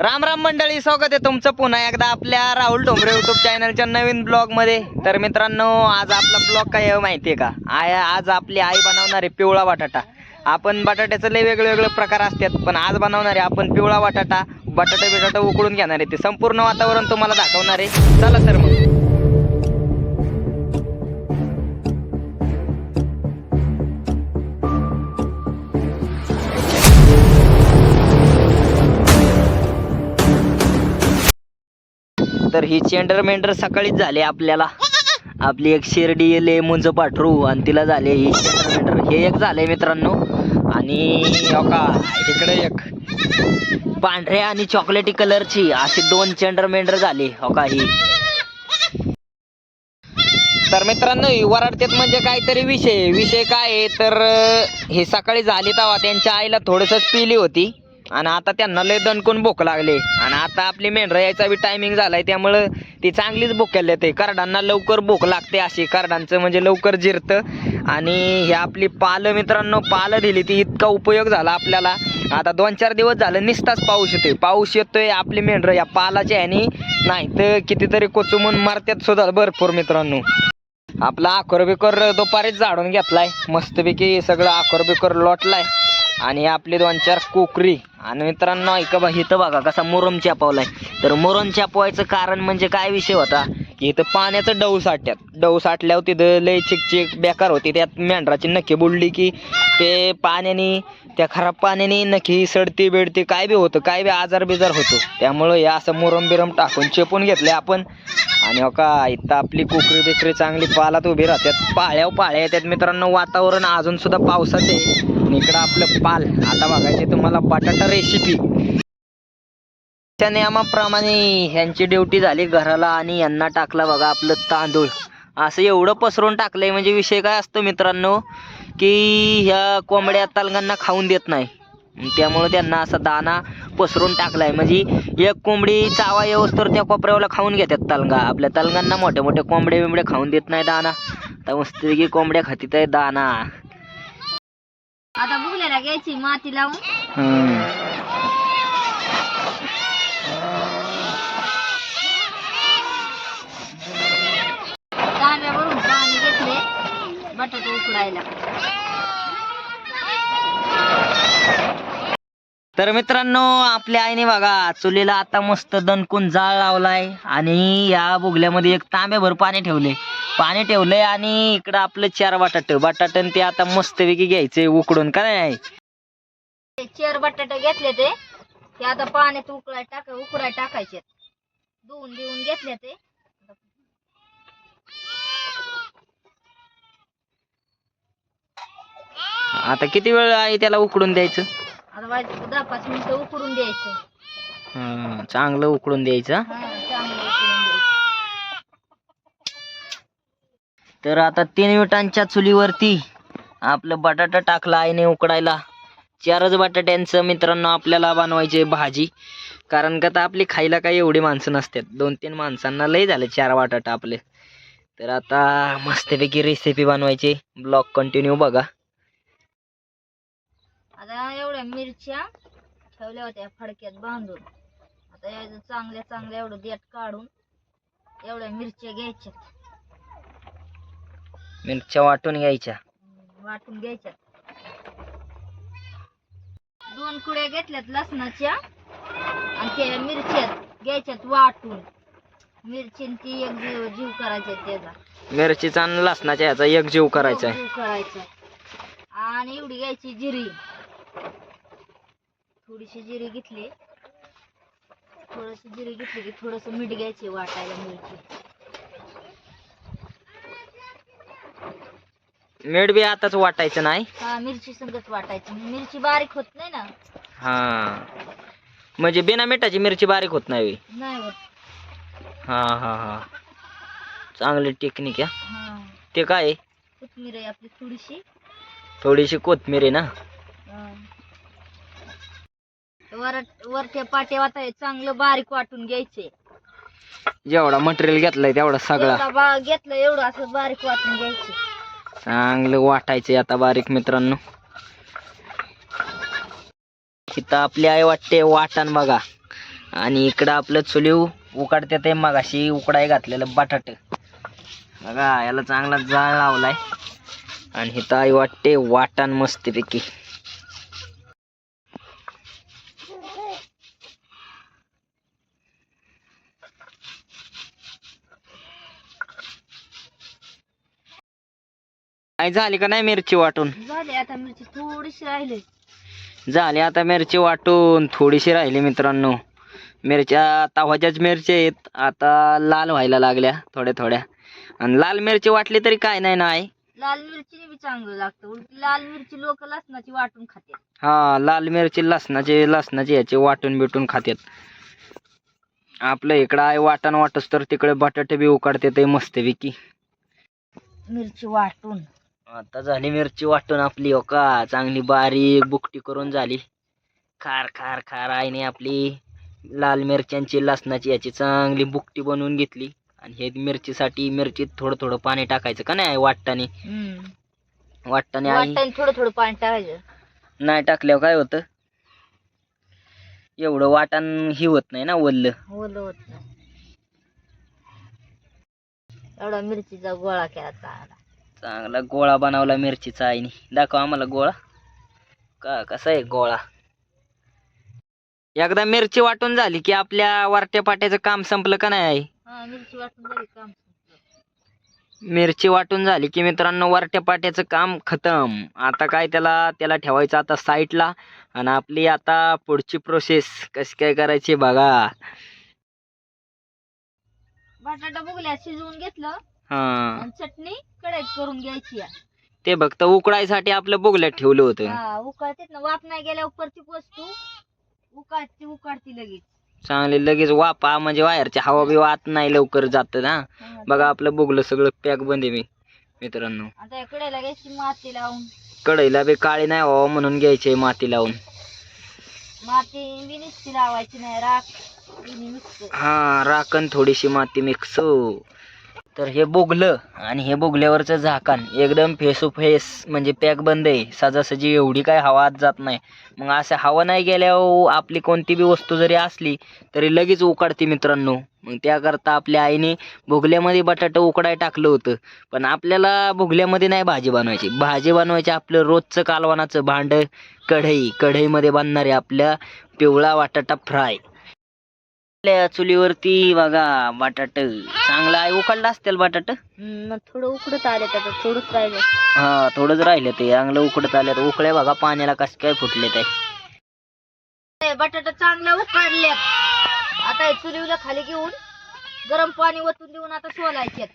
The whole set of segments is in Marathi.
राम राम मंडळी स्वागत आहे तुमचं पुन्हा एकदा आपल्या राहुल डोंगरे युट्यूब चॅनलच्या नवीन ब्लॉगमध्ये. तर मित्रांनो आज आपला ब्लॉग काय आहे माहिती आहे का? आय आज आपली आई बनवणार आहे पिवळा बटाटा. आपण बटाट्याचं लय वेगळे प्रकार असतात पण आज बनवणार आहे आपण पिवळा बटाटा बटाटा बिटाटा उकळून घेणार आहे. ते संपूर्ण वातावरण तुम्हाला दाखवणार आहे. चला सर मग. तर ही चेंडर मेंढर सकाळीच झाले आपल्याला. आपली एक शिर्डी लेमूंचं पाठरू आणि तिला झाले ही चेंडर मेंढर. हे एक झाले मित्रांनो. आणि हो का इकडे एक. पांढऱ्या आणि चॉकलेटी कलरची अशी दोन चेंडर मेंढर झाली. हो का ही. तर मित्रांनो वराडतेत म्हणजे काहीतरी विषय. विषय काय आहे? तर हे सकाळी झाली तेव्हा त्यांच्या आईला थोडंसंच पिली होती. आणि आता त्यांना लय दणकून भूक लागले. आणि आता आपली मेंढरं यायचा बी टायमिंग झालाय त्यामुळं ती चांगलीच भूकेल येते करडांना लवकर भूक लागते अशी. करडांचं म्हणजे लवकर जिरतं. आणि ही आपली पालं मित्रांनो पालं दिली ती इतका उपयोग झाला आपल्याला. आता दोन चार दिवस झालं निसताच पाऊस येतोय. पाऊस येतोय आपली मेंढरं या पालाच्या ह्यानी नाही तर कितीतरी कोचुमून मारत्यात सुद्धा भरपूर मित्रांनो. आपला आखोर बिकर दुपारीच झाडून घेतलाय. मस्तपैकी सगळं आखोर बिकर लोटलाय. आणि आपली दोन चार कोकरी. आणि मित्रांनो ऐका बा इथं बघा कसा मुरम चापवलाय. तर मुरम चापवायचं कारण म्हणजे काय विषय होता? की इथं पाण्याचं डव साठ्यात डव साठल्यावर तिथं लय चिकचिक बेकार होती. त्यात मेंढराची नखी बुडली की ते पाण्याने त्या खराब पाण्याने नखी सडती बिडती काय बी होतं काय बी आजार बिजार होतो. त्यामुळं हे असं मुरम बिरम टाकून चेपून घेतले आपण. आणि हो का इथं आपली कुकरी बिकरी चांगली पालात उभी राहतात. पाळ्याव पाळ्या येतात मित्रांनो. वातावरण अजून सुद्धा आहे. आणि इकडं आपलं पाल. आता बघायचे तुम्हाला बटाटा रेसिपी त्या नियमाप्रमाणे ह्यांची ड्युटी झाली घराला आणि यांना टाकला बघा आपलं तांदूळ. असं एवढं पसरून टाकलंय म्हणजे विषय काय असतो मित्रांनो की ह्या कोंबड्या तालगांना खाऊन देत नाही. त्यामुळे त्यांना असा दाना पसरून टाकलाय. म्हणजे एक कोंबडी चावा येऊस त्या कोपऱ्याला खाऊन घेतात तलगा. आपल्या तलगांना मोठे मोठे कोंबडे बिंबडे खाऊन देत नाही दाना. तर मस्तपैकी कोंबड्या खातीत आहे दाना. आता बुगल्याला घ्यायची माती लावून. कांद्यावरून पाणी घेतले बटाटे उकडायला तर मित्रांनो आपल्या आईने बघा चुलीला आता मस्त दणकून जाळ लावलाय आणि या बुगल्यामध्ये एक तांब्याभर पाणी ठेवले. पाणी ठेवलंय आणि इकडं आपलं चार बटाट बटाटन ते आता मस्तपैकी घ्यायचे उकडून काय नाही? ते चार बटाटे घेतले ते ते आता पाण्यात उकळाय टाका उकडाय टाकायचे. धुवून देऊन घेतले ते. आता किती वेळ आहे त्याला उकडून द्यायचं? आता दहा पाच मिनिटं उकडून द्यायचं. हं, चांगलं उकडून द्यायचं हा चांगलं उकडून द्यायचं तर आता तीन विटांच्या चुलीवरती आपलं बटाटा टाकला आईने उकडायला. चारच बटाट्यांचं मित्रांनो आपल्याला बनवायचे भाजी. कारण का तर आपली खायला काही एवढी माणसं नसतात. दोन तीन माणसांना लई झाले चार बटाटा आपले. तर आता मस्तपैकी रेसिपी बनवायची. ब्लॉग कंटिन्यू बघा. आता एवढ्या मिरच्या ठेवल्या होत्या फडक्यात बांधून. आता चांगल्या चांगल्या एवढं देठ काढून एवढ्या मिरच्या घ्यायच्या मिरच्या वाटून घ्यायच्या. वाटून घ्यायच्या. दोन कुड्या घेतल्यात लसणाच्या आणि त्या मिरच्यात घ्यायच्यात वाटून. मिरची ती एक जीव जीव करायचा त्याचा. मिरचीचा आणि लसणाच्या ह्याचा एक जीव करायचा आहे. जीव करायचा आणि एवढी घ्यायची जिरी. थोडीशी जिरी घेतली. थोडीशी जिरी घेतली की थोडस मीठ घ्यायचे वाटायला मिरची. मीठ बी आताच वाटायचं नाही. हा मिरची संगत वाटायची. मिरची बारीक होत नाही ना? हा. म्हणजे बिना मिठाची मिरची बारीक होत नाही होय. नाही होत. हा हा हा. चांगली टेक्निक आहे. हा. ते काय? आहे? कोथमीर आहे आपली थोडीशी. थोडीशी कोथमीर आहे ना? हा. वर वरच्या पाट्या वाटाय चांगलं बारीक वाटून घ्यायचे. जेवढा मटेरियल घेतलाय तेवढा सगळा. बा घेतलं एवढं असं बारीक वाटून घ्यायचे. चांगलं वाटायचंय आता बारीक मित्रांनो. इथं आपली आई वाटते वाटण बघा. आणि इकडं आपलं चुलीव उकडते ते मगाशी उकडाय घातलेलं बटाट. बघा याला चांगला जाळ लावलाय. आणि इथं आई वाटते वाटण मस्तपैकी. काय झाली का नाही मिरची वाटून? झाले आता मिरची थोडीशी राहिले. झाली आता मिरची वाटून थोडीशी राहिली मित्रांनो. मिरच्या तवाच्याच मिरच्या आहेत. आता लाल व्हायला लागल्या थोड्या थोड्या. आणि लाल मिरची वाटली तरी काय नाही नाही लाल मिरचीने बी चांगलं लागतं. उलटी लाल मिरची लोक लसणाची वाटून खाते हा लाल मिरची लसणाचे लसणाचे याचे वाटून बिटून खात्यात. आपलं इकडं आहे वाटण वाटस तर तिकडे बटाटे बी उकडते ते मस्तपैकी मिरची वाटून. आता झाली मिरची वाटून आपली हो का? चांगली बारीक बुकटी करून झाली. खार खार खार आईने आपली. लाल मिरच्यांची लसणाची याची चांगली बुकटी बनवून घेतली. आणि हे मिरचीसाठी मिरचीत थोडं थोडं पाणी टाकायचं का नाही वाटताने. वाटताने आई. वाटण थोडं थोडं पाणी टाकायचं. नाही टाकल्यावर काय होतं? एवढं वाटण ही होत नाही ना वल्ल ओलं होत नाही. एवढा मिरचीचा गोळा केला चांगला चांगला गोळा बनवला मिरचीचा आईने. दाखव आम्हाला गोळा. का कसा आहे गोळा? एकदा मिरची वाटून झाली की आपल्या वरट्या पाट्याचं काम संपलं का नाही आई? मिरची वाटून झाली काम संपलं. मिरची वाटून झाली की मित्रांनो वरट्या पाट्याचं काम खतम. आता काय त्याला त्याला ठेवायचं आता साईडला आणि आपली आता पुढची प्रोसेस कशी काय करायची बघा. बटाटा बुगल्या शिजवून घेतलं. हा. आणि चटणी कढईत करून घ्यायची. ते फक्त उकडायसाठी आपलं बुगल्यात ठेवलं होतं. हा उकळतेत ना वाफ नाही गेल्यावर प्रत्येक वस्तू उकाळती उकाळती लगेच. चांगली लगेच वापा म्हणजे वायरची हवा बिवा आत नाही लवकर जात ना. हा, बघा आपलं बुगलं सगळं पॅक बंद आहे मी मित्रांनो. आता या कढईला घ्यायची माती लावून. कढईला बी काळी नाही व्हावं म्हणून घ्यायचे माती लावून. माती बी नुसती लावायची नाही राख हा राखण थोडीशी माती मिक्स तर हे बोगलं आणि हे बोगल्यावरचं झाकण एकदम फेस टू फेस म्हणजे पॅक बंद आहे. सजासजी एवढी काय हवा आत जात नाही. मग असं हवा नाही गेल्यावर आपली कोणती बी वस्तू जरी असली तरी लगेच उकडते मित्रांनो. मग त्याकरता आपल्या आईने भुगल्यामध्ये बटाटा उकडाय टाकलं होतं. पण आपल्याला भुगल्यामध्ये नाही भाजी बनवायची. भाजी बनवायची आपलं रोजचं कालवानाचं भांड कढई. कढईमध्ये बांधणारे आपल्या पिवळा बटाटा फ्राय. आपल्या चुलीवरती बघा बटाट. चांगला आहे. उकडला असतील बटाट? थोडं उकडत आले आता थोडंच राहिलं. हा थोडंच राहिलं ते. चांगलं उकडत आलं तर उकळ्या. बघा पाण्याला कसं काय फुटले ते. ते बटाटा चांगला उकडले. आता हे चुलीवलं खाली घेऊन गरम पाणी ओतून देऊन आता सोलायचे.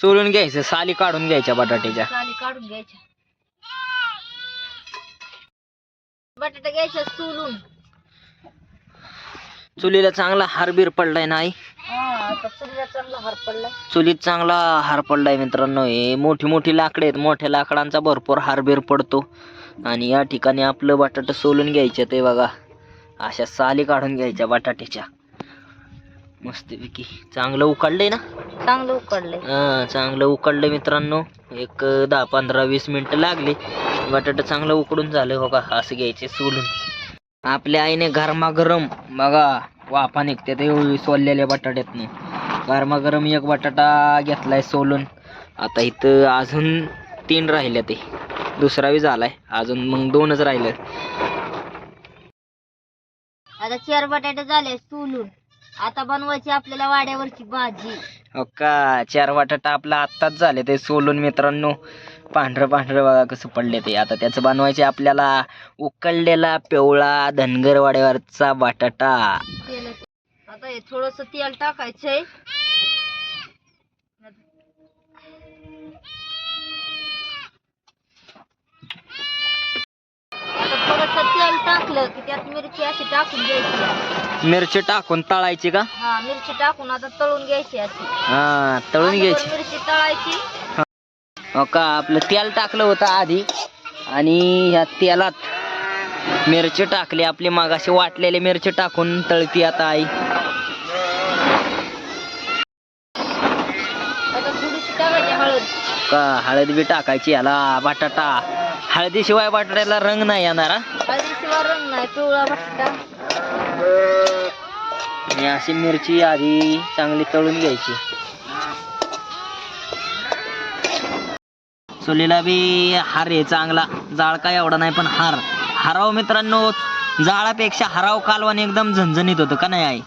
सोलून घ्यायचं. साली काढून घ्यायच्या बटाट्याच्या. साली काढून घ्यायच्या. बटाटा घ्यायच्या सोलून. चुलीला चांगला हारबीर पडलाय नाही हा चांगला हार पडला चुलीत चांगला हार पडलाय मित्रांनो हे. मोठी मोठी लाकडे आहेत. मोठ्या लाकडांचा भरपूर हारबीर पडतो. आणि या ठिकाणी आपलं बटाट सोलून घ्यायचं ते बघा. अशा साली काढून घ्यायच्या बटाट्याच्या. मस्तपैकी. चांगलं उकडलंय ना? चांगलं उकडलंय. हा चांगलं उकडलं मित्रांनो. एक दहा पंधरा वीस मिनिटं लागली. बटाटा चांगलं उकडून झालं बघा. असं घ्यायचे सोलून. आपल्या आईने गरमागरम बघा वाफा निघते ते सोललेल्या बटाट्यातनं. गरमागरम एक बटाटा घेतलाय सोलून. आता इथं अजून तीन राहिले ते. दुसरा बी झालाय. अजून मग दोनच राहिलं आता चार बटाटे झाले सोलून. आता बनवायची आपल्याला वाड्यावरची भाजी. हो का? चार बटाटा आपला आत्ताच झाले ते सोलून मित्रांनो. पांढरं पांढरं बघा कसं पडले ते. आता त्याचं बनवायचे आपल्याला उकळलेला पिवळा धनगरवाड्यावरचा बटाटा. आता हे थोडस तेल टाकायचंय. टाकलं की त्यात मिरची अशी टाकून घ्यायची. मिरची टाकून तळायची का? हा मिरची टाकून आता तळून घ्यायची अशी. हा तळून घ्यायची. मिरची तळायची. हो का आपलं तेल टाकलं होतं आधी आणि ह्या तेलात मिरची टाकली आपली मागाशी वाटलेली मिरची टाकून तळती आता आई. का हळद बी टाकायची याला बटाटा. हळदीशिवाय बटाट्याला रंग नाही येणार? हळदीशिवाय रंग नाही पिवळा बटाटा. अशी मिरची आधी चांगली तळून घ्यायची. चुलीला बी हार आहे चांगला. जाळ काय एवढा नाही पण हार. हाराव मित्रांनो जाळापेक्षा हाराव कालवण एकदम झणझणीत होतं का नाही आई?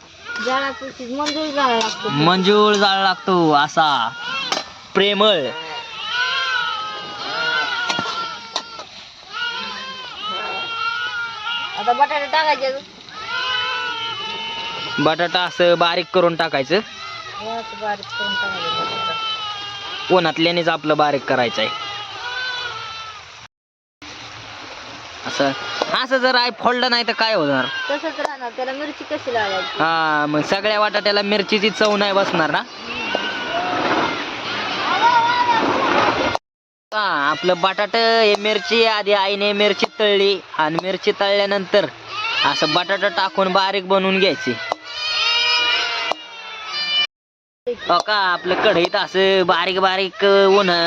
जाळा लागतो मंजूळ जाळ लागतो असा. प्रेमळ. आता बटाटे टाकायचे बटाटा असं बारीक करून टाकायचं. याचं बारीक करून टाकायचे. उन्हातल्यानेच आपलं बारीक करायचं आहे. असं असं जर आय फोडलं नाही तर काय होणार? तसंच राहणार. त्याला मिरची कशी लावायची? हा मग सगळ्या वाटाट्याला मिरचीची चव नाही बसणार ना? हा आपलं बटाट हे मिरची आधी आईने मिरची तळली आणि मिरची तळल्यानंतर असं बटाटा टाकून बारीक बनवून घ्यायची. हो का आपलं कढईत असं बारीक बारीक उन्हा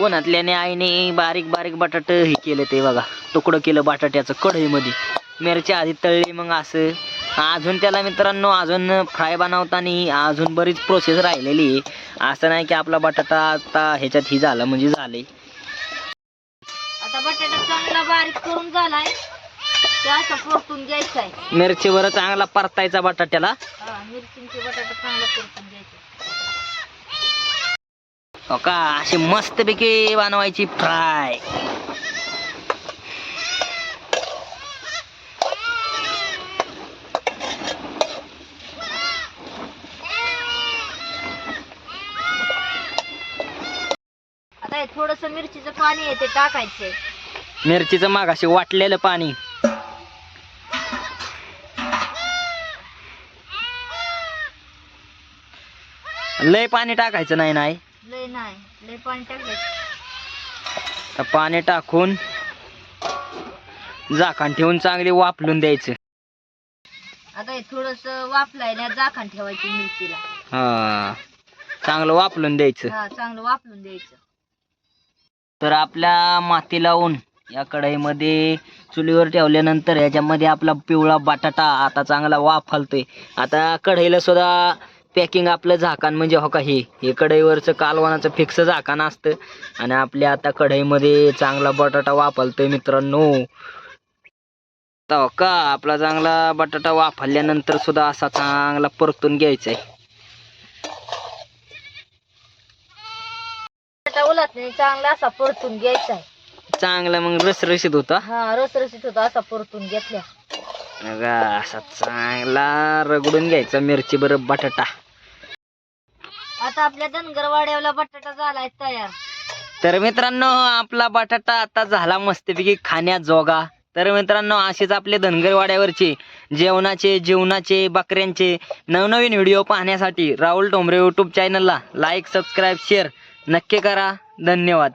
उन्हातल्याने आईने बारीक बारीक बटाट हे केलं ते बघा. तुकडं केलं बटाट्याचं कढईमध्ये. मिरची आधी तळली मग असं. अजून त्याला मित्रांनो अजून फ्राय बनवताना अजून बरीच प्रोसेस राहिलेली आहे. असं नाही की आपला बटाटा आता ह्याच्यात ही झालं म्हणजे झाले आता बटाटा चांगला बारीक करून झालाय. ते असं परतून घ्यायचा आहे. मिरचीवर चांगला परतायचा बटाट्याला. मिरचींचे बटाटा चांगला परतून घ्यायचे. हो का? अशी मस्तपैकी बनवायची फ्राय आता हे थोडस मिरचीचं पाणी आहे ते टाकायचंय. मिरचीचं मागाशी वाटलेलं पाणी. लय पाणी टाकायचं नाही नाही? लय नाही लय पाणी टाकायचं. तर पाणी टाकून झाकण ठेवून चांगली वापलून द्यायचं. आता हे थोडस वाफलाय ना झाकण ठेवायची मिरचीला. हा चांगलं वापलून द्यायचं. हा चांगलं वाफलून द्यायचं. तर आपल्या माती लावून या कढईमध्ये चुलीवर ठेवल्यानंतर याच्यामध्ये आपला पिवळा बटाटा आता चांगला वाफलतोय. आता कढईला सुद्धा पॅकिंग आपलं झाकण म्हणजे हो का हे हे कढईवरचं कालवणाचं फिक्स झाकण असतं. आणि आपल्या आता कढईमध्ये चांगला बटाटा वापरतोय मित्रांनो. हो का आपला चांगला बटाटा वाफरल्यानंतर सुद्धा असा चांगला परतून घ्यायचा आहे बटाटा उलट नाही चांगला असा परतून घ्यायचा चांगला मग रसरशीत होता? हा रसरशीत होता असा परतून घेतल्या बघा असा चांगला रगडून घ्यायचा मिरची बरं बटाटा. आता आपल्या धनगरवाड्याला बटाटा झालाय तयार. तर मित्रांनो आपला बटाटा आता झाला मस्तपैकी खाण्याजोगा तर मित्रांनो असेच आपले धनगरवाड्यावरचे जेवणाचे जीवनाचे बकऱ्यांचे नवनवीन व्हिडिओ पाहण्यासाठी राहुल टोंबरे यूट्यूब चॅनलला लाईक सबस्क्राईब शेअर नक्की करा. धन्यवाद.